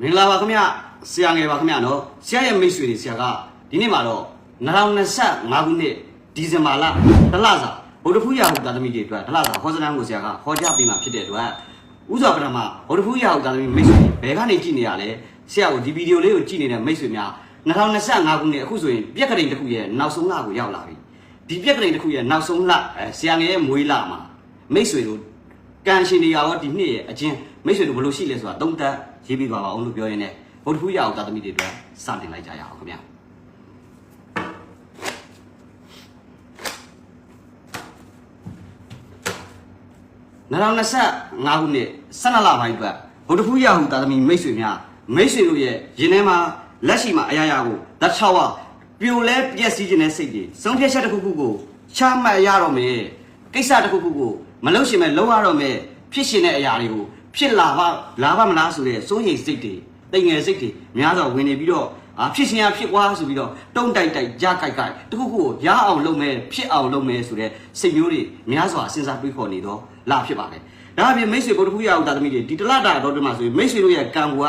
မင်္ဂလာပါခင်ဗျဆရာငယ်ပါခင်ဗျနော်ဆရာရဲ့မိတ်ဆွေတွေဆရာကဒီနေ့မှာတော့2025ခုနှစ်ဒီဇင်ဘာလတလစာဗုဒ္ဓဖူးရာဟုသားသမီးတွေအတွက်တလစာဟောစတန်းကိုဆရာကဟောကြားပေးမှာဖြစ်တဲ့အတွက်ဥစွာပထမဗုဒ္ဓဖူးရာဟုသားသမီးမိတ်ဆွေတွေဘယ်ကနေကြည့်နေရလဲဆရာကိုဒီဗီဒီယိုလေးကိုကြည့်နေတဲ့မိတ်ဆွေများ2025ခုနှစ်အခုဆိုရင်ပြက်ကလေးတစ်ခုရဲ့နောက်ဆုံးလကိုရောက်လာပြီဒီပြက်ကလေးတစ်ခုရဲ့နောက်ဆုံးလအဲဆရာငယ်ရဲ့မွေးလမှာမိတ်ဆွေတို့ ကန်ရှင်တွေရောဒီနှစ်ရဲ့အချင်းမိတ်ဆွေတို့ဘယ်လိုရှိလဲဆိုတာသုံးသပ်ရေးပြီးပါပါအောင်လို့ပြောရင်းနဲ့ဗုဒ္ဓဖူးရအောင်သာသမီတွေအတွက်စတင်လိုက်ကြရအောင်ခင်ဗျာ2025ခုနှစ်12လပိုင်းအတွက်ဗုဒ္ဓဖူးရဟုသာသမီမိတ်ဆွေများမိတ်ဆွေတို့ရဲ့ရင်ထဲမှာလက်ရှိမှာအရာရာကိုတခြားဝပြိုလဲပြက်စီးခြင်းနဲ့စိတ်တွေဆုံးဖြတ်ချက်တစ်ခုခုကိုချမှတ်ရတော့မယ်ကိစ္စတစ်ခုခုကို မလုပ်ရှင်မဲ့လုပ်ရတော့မယ်ဖြစ်ရှင်တဲ့အရာတွေကိုဖြစ်လာပါလာပါမလားဆိုတဲ့စိုးရိမ်စိတ်တွေတိမ်ငယ်စိတ်တွေများစွာဝင်နေပြီးတော့အာဖြစ်ရှင်ရဖြစ်သွားဆိုပြီးတော့တုံးတိုက်တိုက်ကြားကြိုက်ကြိုက်တခုခုကိုရအောင်လုပ်မယ်ဖြစ်အောင်လုပ်မယ်ဆိုတဲ့စိတ်မျိုးတွေများစွာစဉ်းစားတွေးခေါ်နေတော့လာဖြစ်ပါတယ်ဒါအပြင်မိတ်ဆွေဗုဒ္ဓဖူးရအောင်တာသမီးတွေဒီတလတာတော့ဒီမှာဆိုရင်မိတ်ဆွေတို့ရဲ့ကံက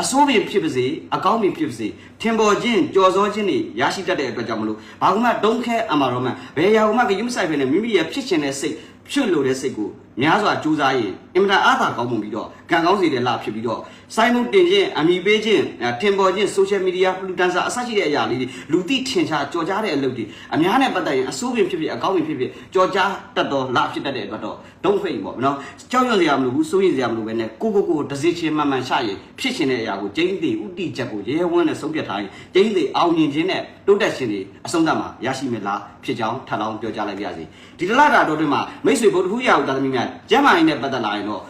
အစိုးပင်ဖြစ်ပါစေအကောင်းပင်ဖြစ်ပါစေထင်ပေါ်ခြင်းကြော်စောခြင်းတွေရရှိတတ်တဲ့အတွက်ကြောင့်မလို့ဘာကမှဒုံခဲအမှာတော့မှဘယ်ရာကမှကယူမဆိုင်ပဲနဲ့မိမိရဲ့ဖြစ်ခြင်းတဲ့စိတ် ဖြစ်လို့တဲ့စိတ်ကို များစွာကြိုးစားရင်အင်မတန်အားသာကောင်းမှုပြီးတော့ကံကောင်းစေတဲ့လဖြစ်ပြီးတော့စိုင်းမှုတင်ခြင်းအမိပေးခြင်းထင်ပေါ်ခြင်း social media influencer အစရှိတဲ့အရာလေးတွေလူသိထင်ရှားကြော်ကြားတဲ့အလုပ်တွေအများနဲ့ပတ်သက်ရင်အစိုးပင်ဖြစ်ဖြစ်အကောင်းပင်ဖြစ်ဖြစ်ကြော်ကြားတတ်တော်လဖြစ်တတ်တဲ့အတွက်တော့ဒုံဖိတ်ပေါ့နော်ကြောက်ရွံ့စရာမလိုဘူးစိုးရိမ်စရာမလိုပဲနဲ့ကိုကိုကိုတစစ်ချင်းမှန်မှန်ရှာရင်ဖြစ်ရှင်တဲ့အရာကိုကျင်းသေးဥတီချက်ကိုရဲရဲဝန်းနဲ့ဆုံးဖြတ်ထားရင်ကျင်းသေးအောင်မြင်ခြင်းနဲ့တိုးတက်ခြင်းတွေအဆုံးသတ်မှာရရှိမယ်လားဖြစ်ကြောင်းထပ်လောင်းပြောကြားလိုက်ပါရစေဒီတလတာတော့တွင်မှာမိတ်ဆွေဗုဒ္ဓဟူးရာကိုတာသမီးများကျမ်းမာရေးနဲ့ပတ်သက်လာရင်တော့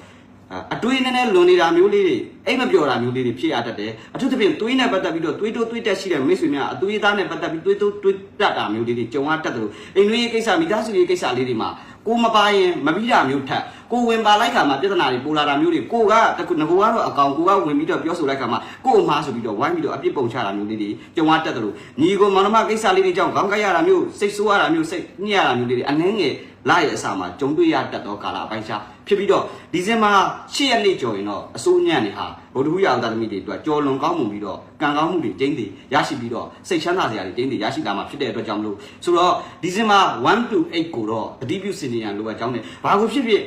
အတွေးနည်းနည်းလွန်နေတာမျိုးလေးတွေအိမ်မပြောတာမျိုးလေးတွေဖြစ်ရတတ်တယ်အထူးသဖြင့်သွေးနဲ့ပတ်သက်ပြီးတော့သွေးတိုးသွေးတက်ရှိတဲ့မိတ်ဆွေများအသွေးသားနဲ့ပတ်သက်ပြီးသွေးတိုးသွေးတက်တာမျိုးလေးတွေကြုံရတတ်တယ်လို့အိမ်တွင်းရေးကိစ္စမိသားစုရေးကိစ္စလေးတွေမှာကိုမပါရင်မပြီးတာမျိုးထက် ကိုဝင်ပါလိုက်ခါမှာပြဿနာတွေပိုလာတာမျိုးတွေကိုကတကူငကိုကတော့အကောင်ကိုကဝင်ပြီးတော့ပြောဆိုလိုက်ခါမှာကို့အမားဆိုပြီးတော့ဝိုင်းပြီးတော့အပြစ်ပုံချတာမျိုးလေးတွေကြုံရတတ်တယ်လို့ညီကိုမောင်နှမကိစ္စလေးတွေကြောင့်ခေါင်းကိုက်ရတာမျိုးစိတ်ဆိုးရတာမျိုးစိတ်ညစ်ရတာမျိုးလေးတွေအနှင်းငယ်လာရဲ့အစာမှာကြုံတွေ့ရတတ်သောကာလအပိုင်းခြားဖြစ်ပြီးတော့ဒီဇင်ဘာ10ရက်နေ့ကျော်ရင်တော့အစိုးညံ့နေဟာဗုဒ္ဓဟူးရာသာသမီတွေအတွက်ကြော်လွန်ကောင်းမှုပြီးတော့ကံကောင်းမှုတွေကျင်းသေးရရှိပြီးတော့စိတ်ချမ်းသာစရာတွေကျင်းသေးရရှိလာမှာဖြစ်တဲ့အတွက်ကြောင့်မလို့ဆိုတော့ဒီဇင်ဘာ1 to 8ကိုတော့တတိပြုစင်နေရန်လိုအပ်ကြောင်းနဲ့ဘာကိုဖြစ်ဖြစ်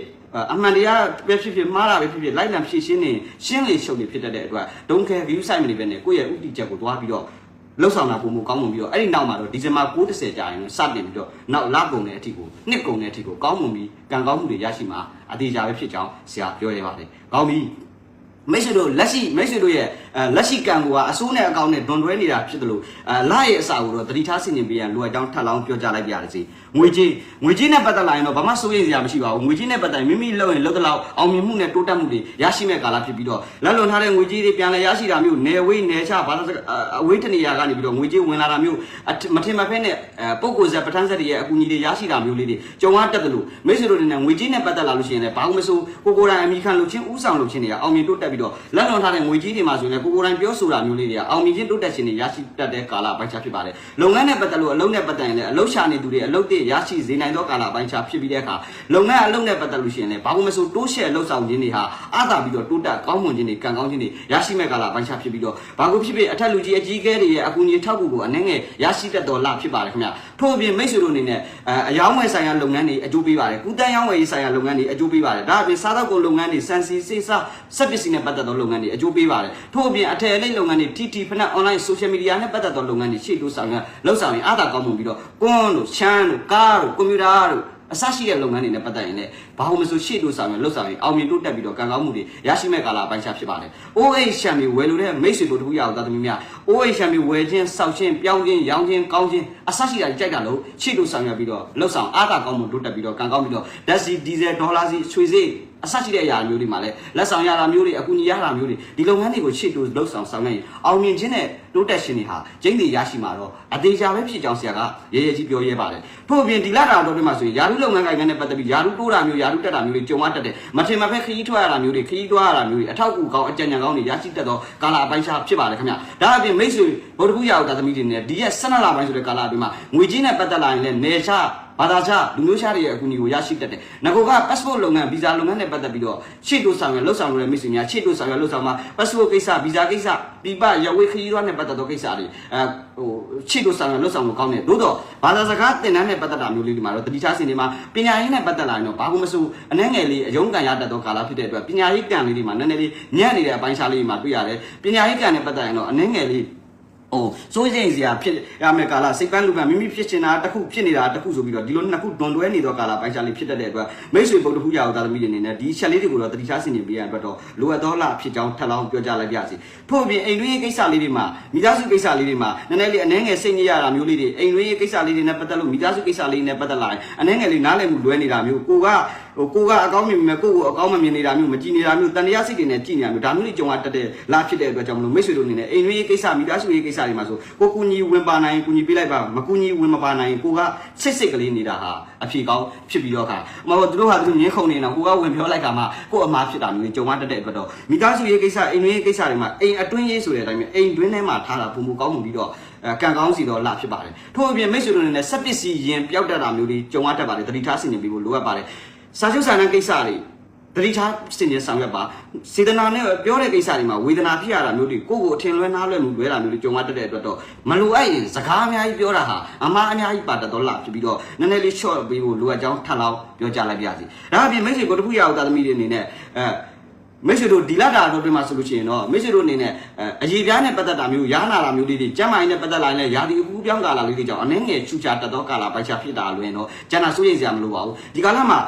အမှန်တရားပဲဖြစ်ဖြစ်မှားတာပဲဖြစ်ဖြစ်လိုက်လံဖြည့်ရှင်းနေရှင်းလေရှုပ်နေဖြစ်တတ်တဲ့အတွက်ဒုံခဲ view site မနေပဲနဲ့ကိုယ့်ရဲ့ဥတီချက်ကိုတွားပြီးတော့လောက်ဆောင်တာပုံမကောင်းမှုပြီးတော့အဲ့ဒီနောက်မှာတော့ဒီဇင်ဘာ9:30ကြာရင်စတင်ပြီးတော့နောက်လကုန်တဲ့အထိကိုနှစ်ကုန်တဲ့အထိကိုကောင်းမှုပြီးကံကောင်းမှုတွေရရှိမှာအသေးချာပဲဖြစ်ကြောင်းဆရာပြောရပါတယ်။ကောင်းပြီ။မိတ်ဆွေတို့လက်ရှိမိတ်ဆွေတို့ရဲ့အဲလက်ရှိကံကအစိုးနဲ့အကောင်နဲ့ဒွန်တွဲနေတာဖြစ်တယ်လို့အဲလာရဲ့အစာကိုတော့တတိထားဆင်ញင်ပေးရန်လိုအပ်ကြောင်းထပ်လောင်းပြောကြားလိုက်ပြရစီငွေကြီးငွေကြီးနဲ့ပတ်သက်လာရင်တော့ဘာမှစိုးရိမ်စရာမရှိပါဘူးငွေကြီးနဲ့ပတ်သက်ရင်မိမိလုပ်ရင်လုပ်တဲ့လောက်အောင်မြင်မှုနဲ့တိုးတက်မှုတွေရရှိမဲ့ကာလဖြစ်ပြီးတော့လက်လွန်ထားတဲ့ငွေကြီးတွေပြန်လဲရရှိတာမျိုးနယ်ဝေးနယ်ချဘာသာအဝေးတနေရာကနေပြီးတော့ငွေကြီးဝင်လာတာမျိုးမထင်မှတ်ဖက်နဲ့ပုံကိုယ်ဆက်ပဋ္ဌာန်းဆက်တွေရဲ့အကူအညီတွေရရှိတာမျိုးလေးတွေကြုံရတတ်တယ်လို့မိတ်ဆွေတို့တွေနဲ့ငွေကြီးနဲ့ပတ်သက်လာလို့ရှိရင်လည်းဘာမှမစိုးကိုကိုယ်တိုင်အမိခံလို့ချင်းဥဆောင်လို့ချင်းတွေကအောင်မြင်တိုးတက်ပြီးတော့လက်လွန်ထားတဲ့ငွေကြီးတွေမှာဆိုရင်လည်းကိုကိုယ်တိုင်ပြောဆိုတာမျိုးလေးတွေကအောင်မြင်ခြင်းတိုးတက်ခြင်းတွေရရှိတတ်တဲ့ကာလပိုင်းခြားဖြစ်ပါတယ်လုပ်ငန်းနဲ့ပတ်သက်လို့အလုပ်နဲ့ပတ်သက်ရင်လည်းအလုပ်ရှာနေသူတွေအလုပ်တွေရရှိစေနိုင်သောကာလပိုင်းခြားဖြစ်ပြီးတဲ့အခါလုပ်ငန်းအလုပ်နဲ့ပတ်သက်လို့ရှိရင်လည်းဘာမှမဆိုတိုးရှယ်လှုပ်ဆောင်ခြင်းတွေဟာအားသာပြီးတော့တိုးတက်ကောင်းမွန်ခြင်းတွေကံကောင်းခြင်းတွေရရှိမဲ့ကာလပိုင်းခြားဖြစ်ပြီးတော့ဘာကိုဖြစ်ဖြစ်အထက်လူကြီးအကြီးအကဲတွေရဲ့အကူအညီထောက်ကူကိုအနှဲငယ်ရရှိတတ်တော်လဖြစ်ပါတယ်ခင်ဗျထို့အပြင်မိတ်ဆွေတို့အနေနဲ့အယောင်းဝယ်ဆိုင်ရာလုပ်ငန်းတွေအကျိုးပေးပါတယ်ကုတန်းရောင်းဝယ်ရေးဆိုင်ရာလုပ်ငန်းတွေအကျိုးပေးပါတယ်ဒါအပြင်စားသောက်ကုန်လုပ်ငန်းတွေစံစီစိတ်စားစက်ပစ္စည်းနဲ့ပတ်သက်သောလုပ်ငန်းတွေအကျိုးပေးပါတယ်ထို့အပြင်အထည်အလိပ်လုပ်ငန်းတွေ TT ဖနက် online social media နဲ့ပတ်သက်သောလုပ်ငန်းတွေရှေ့တိုးဆောင်ရလောက်ဆောင်ရင်အားသာကောင်းမှုပြီးတော့ကွန်းတို့ချမ်းတို့ကားတို့ကွန်ပျူတာတို့အစရှိတဲ့လုပ်ငန်းတွေနဲ့ပတ်သက်ရင်လည်းဘာလို့မဆိုရှေ့တိုးဆောင်ရလောက်ဆောင်ရင်အောင်မြင်တိုးတက်ပြီးတော့ကံကောင်းမှုတွေရရှိမဲ့ကာလအပိုင်းခြားဖြစ်ပါတယ်။ OH ရှမ်မီဝယ်လို့တဲ့မိတ်ဆွေတို့တခုရအောင်သာသမီများ OH ရှမ်မီဝယ်ခြင်းစောက်ခြင်းပြောင်းခြင်းရောင်းခြင်းကောင်းခြင်းအစရှိတာကြိုက်တာလို့ရှေ့တိုးဆောင်ရပြီးတော့လောက်ဆောင်အားသာကောင်းမှုတိုးတက်ပြီးတော့ကံကောင်းပြီးတော့ဓာတ်စီဒီဇယ်ဒေါ်လာစီရွှေစီ အစရှိတဲ့အရာမျိုးတွေမှာလည်းလက်ဆောင်ရတာမျိုးတွေအကူအညီရတာမျိုးတွေဒီလုပ်ငန်းတွေကိုရှေ့တိုးလှုပ်ဆောင်ဆောင်နေရင်အောင်မြင်ခြင်းနဲ့တိုးတက်ခြင်းတွေဟာကျင်းတွေရရှိမှာတော့အသေးချာပဲဖြစ်ကြောင်းဆရာကရဲရဲကြီးပြောရဲပါတယ်ထို့အပြင်ဒီလတာတော်တွေမှာဆိုရင်ယာရုလုပ်ငန်းကိုင်ငန်းနဲ့ပတ်သက်ပြီးယာရုတိုးတာမျိုးယာရုတက်တာမျိုးတွေကြုံရတတ်တယ်မထင်မှတ်ဖက်ခရီးထွက်ရတာမျိုးတွေခရီးသွားရတာမျိုးတွေအထောက်အကူကောင်းအကြံဉာဏ်ကောင်းတွေရရှိတတ်သောကာလအပိုင်းခြားဖြစ်ပါတယ်ခင်ဗျဒါအပြင်မိတ်ဆွေဗုဒ္ဓဘုရားဥဒ္ဒသမီးတွေနဲ့ဒီရက်12လပိုင်းဆိုတဲ့ကာလအတွင်းမှာငွေကြီးနဲ့ပတ်သက်လာရင်လည်းနေချ ဘာသာခြားလူမျိုးခြားတွေရဲ့အကူအညီကိုရရှိတတ်တယ်။ငါက passport လုပ်ငန်းဗီဇာလုပ်ငန်းနဲ့ပတ်သက်ပြီးတော့ရှေ့တိုးဆောင်ရလှုပ်ဆောင်လို့ရမိတ်ဆွေများရှေ့တိုးဆောင်ရလှုပ်ဆောင်မှာ passport ကိစ္စဗီဇာကိစ္စပြပရဝေးခရီးသွားနဲ့ပတ်သက်သောကိစ္စတွေအဲဟိုရှေ့တိုးဆောင်ရလှုပ်ဆောင်လို့ကောင်းတယ်။သို့တော့ဘာသာစကားသင်တန်းနဲ့ပတ်သက်တာမျိုးလေးဒီမှာတော့တတိချစင်တွေမှာပညာရေးနဲ့ပတ်သက်လာရင်တော့ဘာမှမဆိုးအနှဲငယ်လေးအယုံကံရတတ်သောကာလဖြစ်တဲ့အတွက်ပညာရေးကံလေးတွေမှာနည်းနည်းလေးညံ့နေတဲ့အပိုင်းခြားလေးတွေမှာတွေ့ရတယ်။ပညာရေးကံနဲ့ပတ်သက်ရင်တော့အနှဲငယ်လေး ဟိုစိုးရိမ်စရာဖြစ်ရမယ်ကာလစိတ်ပန်းလူပန်းမိမိဖြစ်ချင်တာတစ်ခုဖြစ်နေတာတစ်ခုဆိုပြီးတော့ဒီလိုနှစ်ခုတွန်တွဲနေသောကာလပိုင်းခြားလေးဖြစ်တတ်တဲ့အတွက်မိတ်ဆွေပုတ်တခုရအောင်သာသမီတွေအနေနဲ့ဒီချက်လေးတွေကိုတော့တတိချစင်နေပေးရတဲ့အတွက်တော့လိုအပ်သောလဖြစ်ကြောင်းထပ်လောင်းပြောကြလိုက်ပါစီထို့အပြင်အိမ်တွင်းရေးကိစ္စလေးတွေမှာမိသားစုကိစ္စလေးတွေမှာနည်းနည်းလေးအနှဲငယ်စိတ်ညစ်ရတာမျိုးလေးတွေအိမ်တွင်းရေးကိစ္စလေးတွေနဲ့ပတ်သက်လို့မိသားစုကိစ္စလေးတွေနဲ့ပတ်သက်လာရင်အနှဲငယ်လေးနားလည်မှုလွဲနေတာမျိုးကိုက ဟိုကိုကအကောင်းမြင်မြင်ကိုကိုအကောင်းမမြင်နေတာမျိုးမကြည်နေတာမျိုးတန်တရားစိတ်တွေနဲ့ကြည်နေတာမျိုးဒါမျိုးတွေကြုံရတတ်တဲ့လားဖြစ်တဲ့အတွက်ကြောင့်မလို့မိတ်ဆွေတို့အနေနဲ့အိမ်တွင်းရေးကိစ္စမိသားစုရေးကိစ္စတွေမှာဆိုကိုကူညီဝင်ပါနိုင်ကူညီပေးလိုက်ပါမကူညီဝင်မပါနိုင်ကိုကစိတ်စိတ်ကလေးနေတာဟာအဖြေကောင်းဖြစ်ပြီးတော့ခါမဟုတ်သူတို့ဟာသူတို့ငင်းခုန်နေတာကိုကဝင်ပြောလိုက်တာမှကို့အမားဖြစ်တာမျိုးတွေကြုံရတတ်တဲ့အတွက်တော့မိသားစုရေးကိစ္စအိမ်တွင်းရေးကိစ္စတွေမှာအိမ်အတွင်းရေးဆိုတဲ့အတိုင်းပဲအိမ်တွင်းထဲမှာထားတာပုံမကောင်းမှုပြီးတော့အဲကံကောင်းစီတော့လာဖြစ်ပါတယ်ထို့အပြင်မိတ်ဆွေတို့အနေနဲ့စက်ပစ္စည်းရင်ပျောက်တတ်တာမျိုးတွေကြုံရတတ်ပါတယ်တတိထားစီနေပြီးဖို့လိုအပ်ပါတယ် စာချုပ်စာတမ်းကိစ္စတွေတတိထားစင်ကြဆောင်ရွက်ပါစေတနာနဲ့ပြောတဲ့ကိစ္စတွေမှာဝေဒနာဖြစ်ရတာမျိုးတွေကိုယ့်ကိုအထင်လွဲနားလွဲမှုလွဲတာမျိုးတွေကြုံရတတ်တဲ့အတွက်တော့မလိုအပ်ရင်စကားအများကြီးပြောတာဟာအမားအများကြီးပါတတ်တော့လာဖြစ်ပြီးတော့နည်းနည်းလေး short ပေးဖို့လိုအပ်ကြောင်းထပ်လောက်ပြောကြလိုက်ပါစီဒါအပြင်မိတ်ဆွေကိုတခုရအောင်သာသမီတွေအနေနဲ့အဲမိတ်ဆွေတို့ဒီလတာတော့တွေ့မှာဆိုလို့ရှိရင်တော့မိတ်ဆွေတို့အနေနဲ့အရေးပြားနဲ့ပတ်သက်တာမျိုးရားနာတာမျိုးလေးတွေကျမ်းမာရေးနဲ့ပတ်သက်လာရင်လည်းယာဒီအပူပြောင်းကာလာလေးတွေကြောင့်အနှဲငယ်ချူချာတတ်သောကာလာပိုက်ချဖြစ်တာလွင်တော့ကျန်တာစိုးရိမ်စရာမလိုပါဘူးဒီကာလမှာ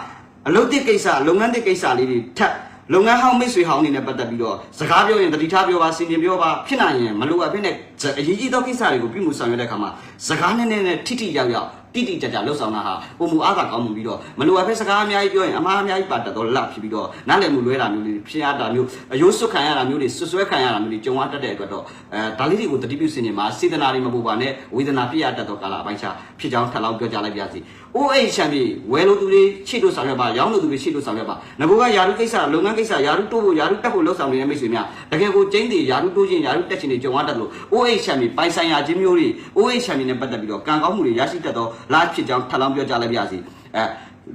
အလုပ်တစ်ကိစ္စလုပ်ငန်းတစ်ကိစ္စလေးတွေထပ်လုပ်ငန်းဟောင်းမိတ်ဆွေဟောင်းနေနဲ့ပတ်သက်ပြီးတော့စကားပြောရင်တတိထားပြောပါစင်ပြင်ပြောပါဖြစ်နိုင်ရင်မလိုအပ်ဖြစ်တဲ့အရေးကြီးသောကိစ္စတွေကိုပြုမှုဆောင်ရွက်တဲ့အခါမှာစကားနဲ့နဲ့ထိထိရောက်ရောက်တိတိကျကျလှုပ်ဆောင်တာဟာပုံမူအားသာကောင်းမှုပြီးတော့မလိုအပ်ဖြစ်စကားအများကြီးပြောရင်အမှားအများကြီးပါတတ်တော့လဖြစ်ပြီးတော့နားလည်မှုလွဲတာမျိုးတွေဖြစ်ရတာမျိုးအယိုးစွတ်ခံရတာမျိုးတွေဆွဆွဲခံရတာမျိုးတွေကြုံရတတ်တဲ့အတွက်တော့အဲဒါလေးတွေကိုတတိပြုစင်နေမှာစေတနာတွေမပူပါနဲ့ဝေဒနာဖြစ်ရတတ်တော့ကာလအပိုင်းခြားဖြစ်ကြောင်းထပ်လောင်းပြောကြလိုက်ပါစီ OH ချန်ပီဝယ်လို့သူတွေချိတ်လို့ဆောင်ရွက်ပါရောင်းလို့သူတွေချိတ်လို့ဆောင်ရွက်ပါငဘိုးကယာရုကိစ္စလုပ်ငန်းကိစ္စယာရုတိုးဖို့ယာရုတက်ဖို့လှုပ်ဆောင်နေတဲ့မိတ်ဆွေများတကယ်ကိုကျင်းတွေယာရုတိုးခြင်းယာရုတက်ခြင်းတွေကြုံရတတ်လို့ OH ချန်ပီပိုင်ဆိုင်ရာချင်းမျိုးတွေ OH ချန်ပီနဲ့ပတ်သက်ပြီးတော့ကံကောင်းမှုတွေရရှိတတ်သောလားဖြစ်ကြောင်းထပ်လောင်းပြောကြလိုက်ပါစီအဲ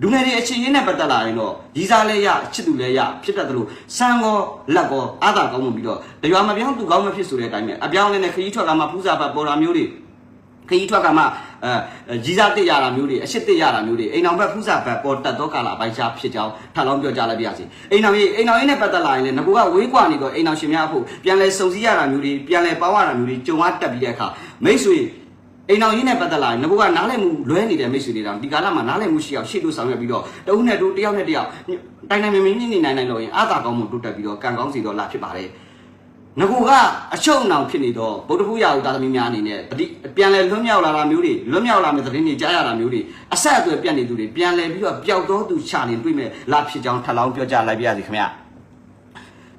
လူငယ်တွေအချင်းရင်းနဲ့ပတ်သက်လာရင်တော့ရီစားလဲရချစ်သူလဲရဖြစ်တတ်တယ်လို့စံကောလက်ကောအားသာကောင်းမှုပြီးတော့တရွာမပြောင်းသူကောင်းမဖြစ်ဆိုတဲ့အတိုင်းပဲအပြောင်းလဲနဲ့ခရီးထွက်ကမှပူဇာပတ်ပေါ်တာမျိုးတွေခရီးထွက်ကမှအဲကြီးစားတစ်ရတာမျိုးတွေအရှိတစ်ရတာမျိုးတွေအိမ်အောင်ဘက်ဖူးစာဘက်ပေါ်တက်တော့ကာလာပိုင်းခြားဖြစ်ကြောင်းထပ်လောင်းပြောကြလိုက်ပါရစေအိမ်အောင်ရေးအိမ်အောင်ရေးနဲ့ပတ်သက်လာရင်လည်းငကူကဝေးကွာနေတော့အိမ်အောင်ရှင်များအဖို့ပြန်လဲစုံစည်းရတာမျိုးတွေပြန်လဲပေါင်းရတာမျိုးတွေကြုံရတက်ပြီးတဲ့အခါမိတ်ဆွေ အိမ်အောင်ရေးနဲ့ပတ်သက်လာရင်ငကူကနားလည်မှုလွဲနေတဲ့မိတ်ဆွေတွေတောင်ဒီကာလမှာနားလည်မှုရှိအောင်ရှေ့လို့ဆောင်ရွက်ပြီးတော့တဦးနဲ့တူတယောက်နဲ့တယောက်တိုင်တိုင်မင်းမင်းညနေနိုင်နိုင်လို့ရင်အာသာကောင်းမှုတိုးတက်ပြီးတော့ကံကောင်းစီတော့လာဖြစ်ပါတယ်ငကူကအချုပ်အနှောင်ဖြစ်နေတော့ဗုဒ္ဓဖူးရာဟုသားသမီးများအနေနဲ့တတိပြန်လဲလွတ်မြောက်လာတာမျိုးတွေလွတ်မြောက်လာမယ့်သတင်းတွေကြားရတာမျိုးတွေအဆက်အသွယ်ပြတ်နေသူတွေပြန်လဲပြီးတော့ပျောက်တော့သူချနေတွေ့မဲ့လာဖြစ်ကြောင်းထပ်လောင်းပြောကြလိုက်ပါရစေခင်ဗျာ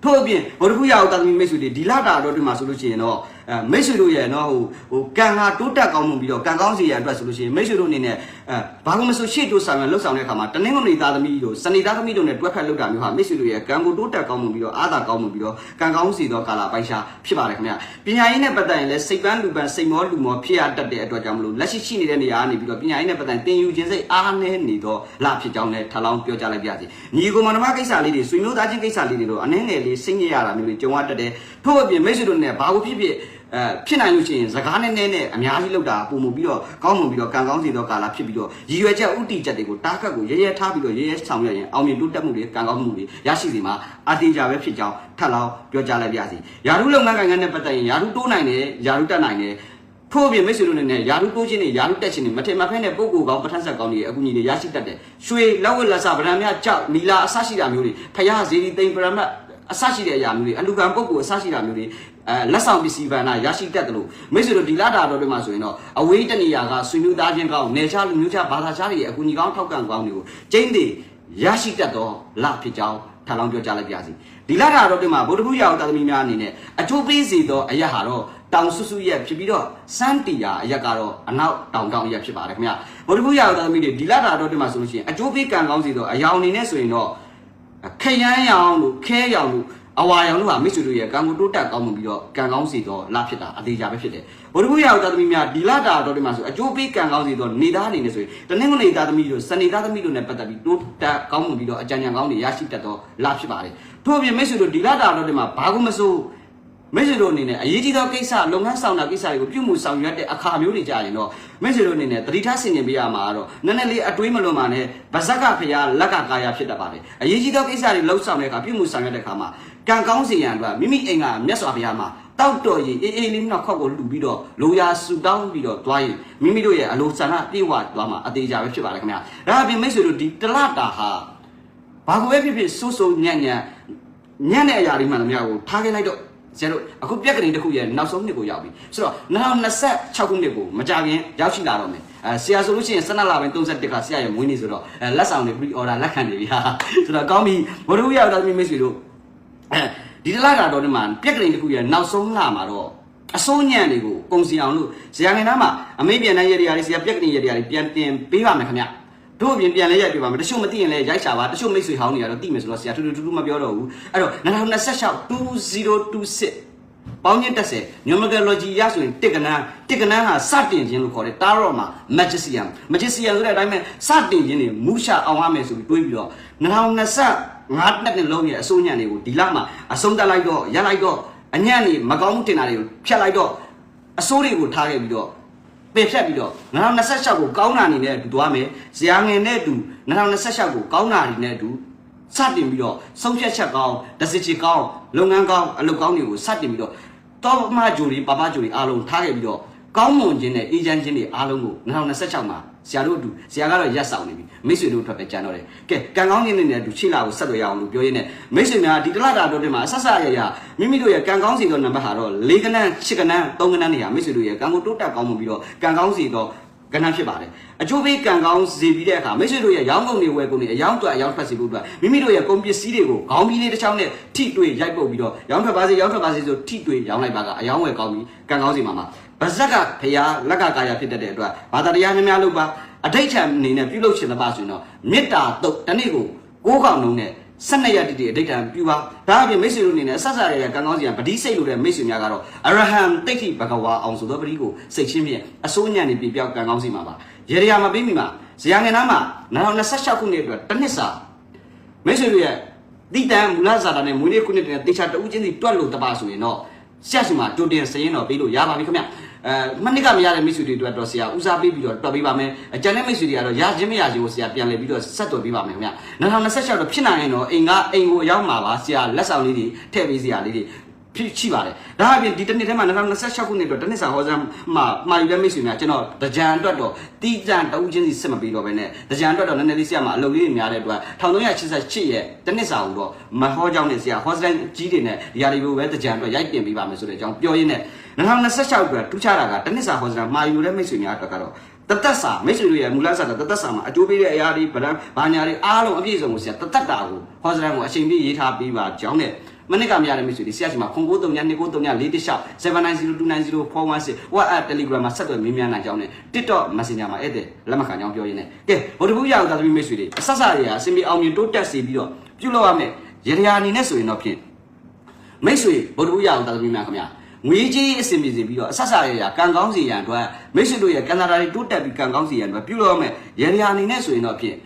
ထို့အပြင်ဗုဒ္ဓဖူးရာဟုသားသမီးမိတ်ဆွေတွေဒီလာတာတော့ဒီမှာဆိုလို့ရှိရင်တော့အဲ မိတ်ဆွေတို့ရဲ့နော်ဟိုဟိုကံဟာတိုးတက်ကောင်းမှုပြီးတော့ကံကောင်းစီရအတွက်ဆိုလို့ရှိရင်မိတ်ဆွေတို့အနေနဲ့အဲဘာလို့မဆိုရှေ့တိုးဆောင်ရလှုပ်ဆောင်တဲ့အခါမှာတနင်္ဂနွေသားသမီးတို့စနေသားသမီးတို့နဲ့တွဲဖက်လုပ်တာမျိုးဟာမိတ်ဆွေတို့ရဲ့ကံကိုတိုးတက်ကောင်းမှုပြီးတော့အားသာကောင်းမှုပြီးတော့ကံကောင်းစီသောကာလပိုင်ရှားဖြစ်ပါတယ်ခင်ဗျာပညာရေးနဲ့ပတ်သက်ရင်လည်းစိတ်ပန်းလူပန်းစိတ်မောလူမောဖြစ်ရတတ်တဲ့အတွက်ကြောင့်မလို့လက်ရှိရှိနေတဲ့နေရာကနေပြီးတော့ပညာရေးနဲ့ပတ်သက်တင်ယူခြင်းစိတ်အားနည်းနေတော့လာဖြစ်ကြောင်းလည်းထပ်လောင်းပြောကြလိုက်ပါရစေညီကိုမနမကိစ္စလေးတွေဆွေမျိုးသားချင်းကိစ္စလေးတွေတော့အနှဲငယ်လေးစိတ်ညစ်ရတာမျိုးတွေကြုံရတတ်တယ်ထို့အပြင်မိတ်ဆွေတို့နဲ့ဘာလို့ဖြစ်ဖြစ် အဲဖြစ်နိုင်လို့ရှိရင်စကားနဲ့နဲ့နဲ့အများကြီးလောက်တာပုံမှုပြီးတော့ကောင်းမှုပြီးတော့ကံကောင်းစီတော့ကာလာဖြစ်ပြီးတော့ရည်ရွယ်ချက်ဥတီချက်တွေကိုတားခတ်ကိုရဲရဲထားပြီးတော့ရဲရဲဆောင်ရွက်ရင်အောင်မြင်တိုးတက်မှုတွေကံကောင်းမှုတွေရရှိစီမှာအတင်ကြပဲဖြစ်ကြောင်းထပ်လောင်းပြောကြလိုက်ပါရစေယာရုလုပ်ငန်းကိုင်ငန်းနဲ့ပတ်သက်ရင်ယာရုတိုးနိုင်တယ်ယာရုတက်နိုင်တယ်ထို့အပြင်မိတ်ဆွေတို့နဲ့ယာရုတိုးခြင်းတွေယာရုတက်ခြင်းတွေမထင်မဖက်နဲ့ပုံကိုယ်ကောင်းပဋ္ဌာန်းဆက်ကောင်းတွေအကူအညီတွေရရှိတတ်တယ်ရွှေလောက်ဝက်လက်စဗရံမြကြောက်နီလာအဆရှိတာမျိုးတွေဖယားဇေဒီသိမ်ပရမတ်အဆရှိတဲ့အရာမျိုးတွေအလူကံပုဂ္ဂိုလ်အဆရှိတာမျိုးတွေ အဲလက်ဆောင်ပစ္စည်းဗန္နာရရှိတတ်တယ်လို့မိတ်ဆွေတို့ဒီလာတာတော်တွေမှာဆိုရင်တော့အဝေးတနေရာကဆွေမျိုးသားချင်းကောင်းနယ်ခြားလူမျိုးခြားဘာသာခြားတွေရဲ့အကူအညီကောင်းထောက်ကန်ကောင်းတွေကိုကျင်းတွေရရှိတတ်တော့လဖြစ်ကြောင်းထပ်လောင်းပြောကြားလိုက်ပါစီဒီလာတာတော်တွေမှာဗုဒ္ဓဘုရားတော်သမီးများအနေနဲ့အကျိုးပေးစေသောအရာဟာတော့တောင်ဆုစုရက်ဖြစ်ပြီးတော့စန်းတီယာအရက်ကတော့အနောက်တောင်တောင်ရက်ဖြစ်ပါတယ်ခင်ဗျဗုဒ္ဓဘုရားတော်သမီးတွေဒီလာတာတော်တွေမှာဆိုလို့ရှိရင်အကျိုးပေးကံကောင်းစေသောအရာအနေနဲ့ဆိုရင်တော့ခရမ်းရောင်လို့ခဲရောင်လို့ အဝါရောင်တို့ဟာမိတ်ဆွေတို့ရဲ့ကံကိုတိုးတက်ကောင်းမှုပြီးတော့ကံကောင်းစီတော့လာဖြစ်တာအသေးချာပဲဖြစ်တယ်ဘုရားဘုရားတော်သမီးများဒီလာတာတော်တွေမှာဆိုအကျိုးပေးကံကောင်းစီတော့နေသားအနေနဲ့ဆိုရင်တနင်္ဂနွေသားသမီးတို့စနေသားသမီးတို့နဲ့ပတ်သက်ပြီးတိုးတက်ကောင်းမှုပြီးတော့အကြံဉာဏ်ကောင်းတွေရရှိတတ်တော့လာဖြစ်ပါတယ်ထို့အပြင်မိတ်ဆွေတို့ဒီလာတာတော်တွေမှာဘာကိုမစိုး မိတ်ဆွေတို့အနေနဲ့အရေးကြီးသောကိစ္စလုပ်ငန်းဆောင်တာကိစ္စတွေကိုပြုမှုဆောင်ရွက်တဲ့အခါမျိုးတွေကြာရင်တော့မိတ်ဆွေတို့အနေနဲ့တတိထားဆင်ခြင်ပေးရမှာတော့နည်းနည်းလေးအတွေးမလွန်ပါနဲ့ဗဇက်ကဖရာလက်ကကာယဖြစ်တတ်ပါတယ်အရေးကြီးသောကိစ္စတွေလှုပ်ဆောင်တဲ့အခါပြုမှုဆောင်ရွက်တဲ့အခါမှာကံကောင်းစီရန်အတွက်မိမိအိမ်ကမြတ်စွာဘုရားမှာတောက်တော်ရင်အေးအေးလေးနောက်ခောက်ကိုလှူပြီးတော့လိုရာဆူတောင်းပြီးတော့သွားရင်မိမိတို့ရဲ့အလိုဆန္ဒပြေဝသွားမှာအသေးချာပဲဖြစ်ပါတယ်ခင်ဗျာဒါအပြင်မိတ်ဆွေတို့ဒီတလတာဟာဘာကိုပဲဖြစ်ဖြစ်စိုးစိုးညံ့ညံ့ညံ့တဲ့အရာတွေမှန်သမျှကိုထားခဲ့လိုက်တော့ ကျန်တို့အခုပြက်ကလေးတစ်ခုရဲ့နောက်ဆုံးနှစ်ကိုရောက်ပြီဆိုတော့2026ခုနှစ်ကိုမကြခင်ရောက်ရှိလာတော့မယ်အဲဆရာဆိုလို့ရှိရင်12လပိုင်း31ခါဆရာရဲ့မွေးနေ့ဆိုတော့အဲလက်ဆောင်တွေ pre order လက်ခံနေပြီဟာဆိုတော့ကောင်းပြီဘုရားရောက်တာမိတ်ဆွေတို့အဲဒီတလားတာတော့ဒီမှာပြက်ကလေးတစ်ခုရဲ့နောက်ဆုံးလမှာတော့အစိုးညံ့တွေကိုပုံစီအောင်လို့ဇာငင်သားမှာအမေပြန်တဲ့ရည်ရည်ဆရာပြက်ကလေးရည်ရည်ပြန်တင်ပေးပါမယ်ခင်ဗျ တို့အပြင်ပြန်လဲရိုက်ပြပါမယ်တချို့မသိရင်လည်းရိုက်ရှာပါတချို့မိတ်ဆွေဟောင်းတွေကတော့သိမယ်ဆိုတော့ဆရာထူးထူးထူးမပြောတော့ဘူးအဲ့တော့2026 2026ပေါင်းချင်း30 numerology ရဆိုရင်တစ်ကနန်းတစ်ကနန်းဟာစတင်ခြင်းလို့ခေါ်တယ်တာရော့မှာ magician magician ဆိုတဲ့အတိုင်းပဲစတင်ခြင်းတွေမူရှာအောင်ရမယ်ဆိုပြီးတွေးပြီးတော့2025ငါးနှစ်နဲ့လုံးရဲ့အစိုးညံ့တွေကိုဒီလမှာအဆုံးတက်လိုက်တော့ရလိုက်တော့အညံ့နေမကောင်းမှုတင်တာတွေကိုဖြတ်လိုက်တော့အစိုးတွေကိုထားခဲ့ပြီးတော့ ပယ်ဖြတ်ပြီးတော့2026ကိုကောင်းတာအနေနဲ့အတူသွားမယ်ဇာငင်နဲ့အတူ2026ကိုကောင်းတာအနေနဲ့အတူစတင်ပြီးတော့ဆုံးဖြတ်ချက်ကောင်းဒစစ်ချီကောင်းလုပ်ငန်းကောင်းအလုပ်ကောင်းတွေကိုစတင်ပြီးတော့တော့မဂျူရီပပဂျူရီအားလုံးထားခဲ့ပြီးတော့ကောင်းမွန်ခြင်းနဲ့အေဂျင့်ခြင်းတွေအားလုံးကို2026မှာ ဆရာတို့အတူဆရာကတော့ရက်ဆောင်နေပြီမိတ်ဆွေတို့အတွက်ပဲကြံတော့တယ်ကဲကံကောင်းခြင်းတွေနဲ့အတူချိလာကိုဆက်သွယ်ရအောင်လို့ပြောရင်းနဲ့မိတ်ဆွေများဒီတလတာတော့တင်မှာဆက်ဆက်ရရမိမိတို့ရဲ့ကံကောင်းစီသောနံပါတ်ဟာတော့၄ကနန်း၈ကနန်း၃ကနန်းနေရမိတ်ဆွေတို့ရဲ့ကံကိုတိုးတက်ကောင်းမှုပြီးတော့ကံကောင်းစီသော ကဏ္ဍဖြစ်ပါတယ်အကျိုးပေးကံကောင်းစေပြီးတဲ့အခါမိတ်ဆွေတို့ရဲ့ရောင်းကုန်တွေဝယ်ကုန်တွေအယောင်းတွက်အယောင်းထွက်စီဖို့အတွက်မိမိတို့ရဲ့ကုန်ပစ္စည်းတွေကိုခေါင်းပြီးလေးတစ်ချောင်းနဲ့ထိတွေ့ရိုက်ပုတ်ပြီးတော့ရောင်းထွက်ပါစေရောင်းထွက်ပါစေဆိုထိတွေ့ရောင်းလိုက်ပါကအယောင်းဝယ်ကောင်းပြီးကံကောင်းစီမှာမှာဗဇက်ကဖျားလက်ကကာယဖြစ်တတ်တဲ့အတွက်ဘာသာတရားများများလုပ်ပါအဋိဋ္ဌံအနေနဲ့ပြုလုပ်ခြင်းတစ်ပါဆိုရင်တော့မေတ္တာတုတ်တစ်နေ့ကိုကိုးကောင်လုံးနဲ့ 12ရက်တည်းအဋိဋ္ဌံပြုပါဒါအပြင်မိတ်ဆွေတို့အနေနဲ့ဆက်စားရတဲ့ကံကောင်းစီကပတိစိတ်လို့တဲ့မိတ်ဆွေများကတော့အရဟံတိဋ္ဌိဘဂဝါအောင်ဆိုသောပတိကိုစိတ်ချင်းဖြင့်အစိုးညံနေပြပြောက်ကံကောင်းစီမှာပါရေရယာမပြီးမိမှာဇရာငင်သားမှာ2026ခုနှစ်အတွက်တစ်နှစ်စာမိတ်ဆွေတို့ရဲ့တိတန်မူလဇာတာနဲ့မွေးနေ့ခုနှစ်တည်းတေချာတဦးချင်းစီတွက်လို့တပါဆိုရင်တော့ဆက်စီမှာကြိုတင်စရင်တော့ပြီးလို့ရပါပြီခင်ဗျ အဲမနစ်ကမရတဲ့မိတ်ဆွေတွေအတွက်တော့ဆရာဦးစားပေးပြီးတော့တွက်ပေးပါမယ်အကျန်တဲ့မိတ်ဆွေတွေကတော့ရခြင်းမရခြင်းကိုဆရာပြန်လည်ပြီးတော့ဆက်သွယ်ပေးပါမယ်ခင်ဗျ2026တော့ဖြစ်နိုင်ရင်တော့အိမ်ကအိမ်ကိုရောက်မှာပါဆရာလက်ဆောင်လေးတွေထည့်ပေးစရာလေးတွေ ဖြစ်ရှိပါတယ်ဒါအပြင်ဒီတစ်နှစ်ထဲမှာ2026ခုနှစ်အတွက်တစ်နှစ်စာဟောကြားမှာမှာယူတဲ့မိတ်ဆွေများကျွန်တော်တကြံအတွက်တော့တီးကြံတဦးချင်းစီစစ်မပြီးတော့ပဲနဲ့တကြံအတွက်တော့နည်းနည်းလေးဆရာမှာအလုပ်လေးတွေများတဲ့အတွက်1388ရဲ့တစ်နှစ်စာကိုတော့မဟောကြောင်းနဲ့ဆရာဟောစတိုင်းကြီးတွေနဲ့ဒီဟာတွေကိုပဲတကြံအတွက်ရိုက်တင်ပေးပါမယ်ဆိုတဲ့အကြောင်းပြောရင်းနဲ့2026အတွက်ထူးခြားတာကတစ်နှစ်စာဟောစတိုင်းမှာယူတဲ့မိတ်ဆွေများအတွက်ကတော့တသက်စာမိတ်ဆွေတို့ရဲ့မူလစာတသက်စာမှာအကျိုးပေးတဲ့အရာတွေဗဒံဘာညာတွေအားလုံးအပြည့်စုံကိုဆရာတသက်တာကိုဟောစတိုင်းကိုအချိန်ပြည့်ရေးထားပေးပါကြောင်းနဲ့ မနစ်ကမရတဲ့မိတ်ဆွေတွေဆရာရှိမှာခွန်ကိုတုံညာ2ကိုတုံညာ4တစ်လျှောက်7902904164 WhatsApp Telegram မှာဆက်သွယ်မေးမြန်းနိုင်ကြောင်းနဲ့ TikTok Messenger မှာဧည့်သည်လက်မခံကြောင်းပြောရင်းနဲ့ကဲဗုဒ္ဓဘုရားဥသာသမီးမိတ်ဆွေတွေအဆက်ဆက်ရအစင်ပြေအောင်မြင်တိုးတက်စေပြီးတော့ပြုလုပ်ရမယ်ရရအနေနဲ့ဆိုရင်တော့ဖြင့်မိတ်ဆွေဗုဒ္ဓဘုရားဥသာသမီးများခင်ဗျာငွေကြီးအစင်ပြေစေပြီးတော့အဆက်ဆက်ရရကံကောင်းစီရန်အတွက်မိတ်ဆွေတို့ရဲ့ကံတာတွေတိုးတက်ပြီးကံကောင်းစီရန်အတွက်ပြုလုပ်ရမယ်ရရအနေနဲ့ဆိုရင်တော့ဖြင့်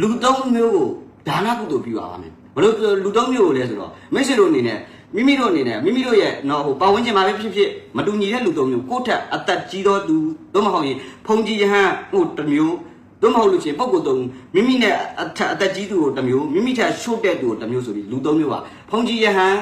လူသုံးမျိုးကိုဒါနကုသိုလ်ပြုရပါမယ်ဘ လို့လူသုံးမျိုးကိုလဲဆိုတော့မိတ်ဆွေတို့အနေနဲ့မိမိတို့အနေနဲ့မိမိတို့ရဲ့တော့ဟိုပတ်ဝန်းကျင်မှာပဲဖြစ်ဖြစ်မတူညီတဲ့လူသုံးမျိုးကိုယ့်ထက်အသက်ကြီးသောသူသို့မဟုတ်ရင်ဖုန်ကြီးယဟန်ဟိုတစ်မျိုးသို့မဟုတ်လို့ချင်းပုံကိုယ်သုံးမိမိနဲ့အထက်အသက်ကြီးသူကိုတစ်မျိုးမိမိထက်ရှို့တဲ့သူကိုတစ်မျိုးဆိုပြီးလူသုံးမျိုးပါဖုန်ကြီးယဟန်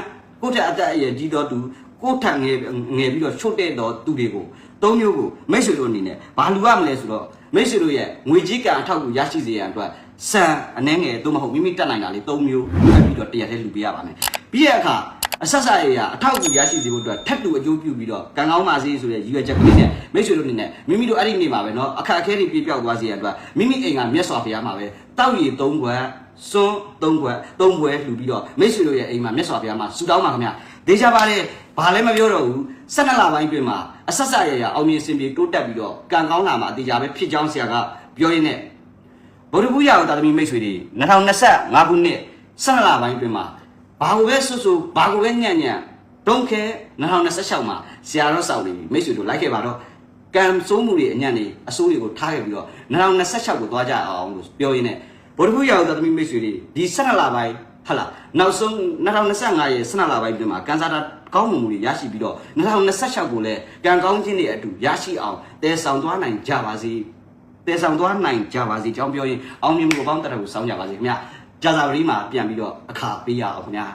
ကိုယ့်ထက်အသက်အရွယ်ကြီးသောသူကိုယ့်ထက်ငယ်ငယ်ပြီးတော့ရှို့တဲ့သောသူတွေကိုသုံးမျိုးကိုမိတ်ဆွေတို့အနေနဲ့ဘာလူရမလဲဆိုတော့မိတ်ဆွေတို့ရဲ့ငွေကြီးကံအထောက်ကူရရှိစေရန်အတွက် စံအနှဲငယ်သို့မဟုတ်မိမိတက်နိုင်တာလေး၃မျိုးပြီးတော့တရက်တည်းလူပေးရပါမယ်ပြီးတဲ့အခါအဆက်ဆက်ရရအထောက်အကူရရှိစေဖို့အတွက်ထပ်တူအကျိုးပြုပြီးတော့ကံကောင်းပါစေဆိုတဲ့ရည်ရွယ်ချက်ကလေးနဲ့မိတ်ဆွေတို့အနေနဲ့မိမိတို့အဲ့ဒီနေ့မှာပဲเนาะအခက်အခဲတွေပြပြောက်သွားစေရအတွက်မိမိအိမ်ကမြတ်စွာဘုရားမှာပဲတောက်ရည်၃ခွက်စွန်း၃ခွက်၃ခွက်လှူပြီးတော့မိတ်ဆွေတို့ရဲ့အိမ်မှာမြတ်စွာဘုရားမှာဆူတောင်းပါခင်ဗျာဒေချာပါတယ်ဘာလည်းမပြောတော့ဘူး၁၂လပိုင်းတွင်မှာအဆက်ဆက်ရရအောင်မြင်စင်ပြေတိုးတက်ပြီးတော့ကံကောင်းလာမှာအတေချာပဲဖြစ်ကြောင်းဆရာကပြောရင်းနဲ့ ဗုဒ္ဓဘုရားကိုတာသမီမိတ်ဆွေတွေ2025ခုနှစ်12လပိုင်းတွင်မှာဘာကိုပဲဆွဆွဘာကိုပဲညံ့ညံ့တုံးခဲ2026မှာဆရာတော်ဆောင်နေပြီမိတ်ဆွေတို့လိုက်ခဲ့ပါတော့ကံစိုးမှုတွေအညံ့နေအစိုးတွေကိုထားခဲ့ပြီးတော့2026ကိုသွားကြအောင်လို့ပြောရင်းနဲ့ဗုဒ္ဓဘုရားတော်သမီးမိတ်ဆွေတွေဒီ12လပိုင်းဟလာနောက်ဆုံး2025ရဲ့12လပိုင်းပြင်မှာကန်စာတာကောင်းမှုတွေရရှိပြီးတော့2026ကိုလည်းကံကောင်းခြင်းတွေအတူရရှိအောင်တည်ဆောင်သွားနိုင်ကြပါစေ တည်ဆောင်သွားနိုင်ကြပါစေကြောင်းပြောရင်အောင်မြင်မှုပေါင်းတရကိုစောင်းကြပါစေခင်ဗျာကြာသာပတိမှာပြန်ပြီးတော့အခါပေးရအောင်ခင်ဗျာ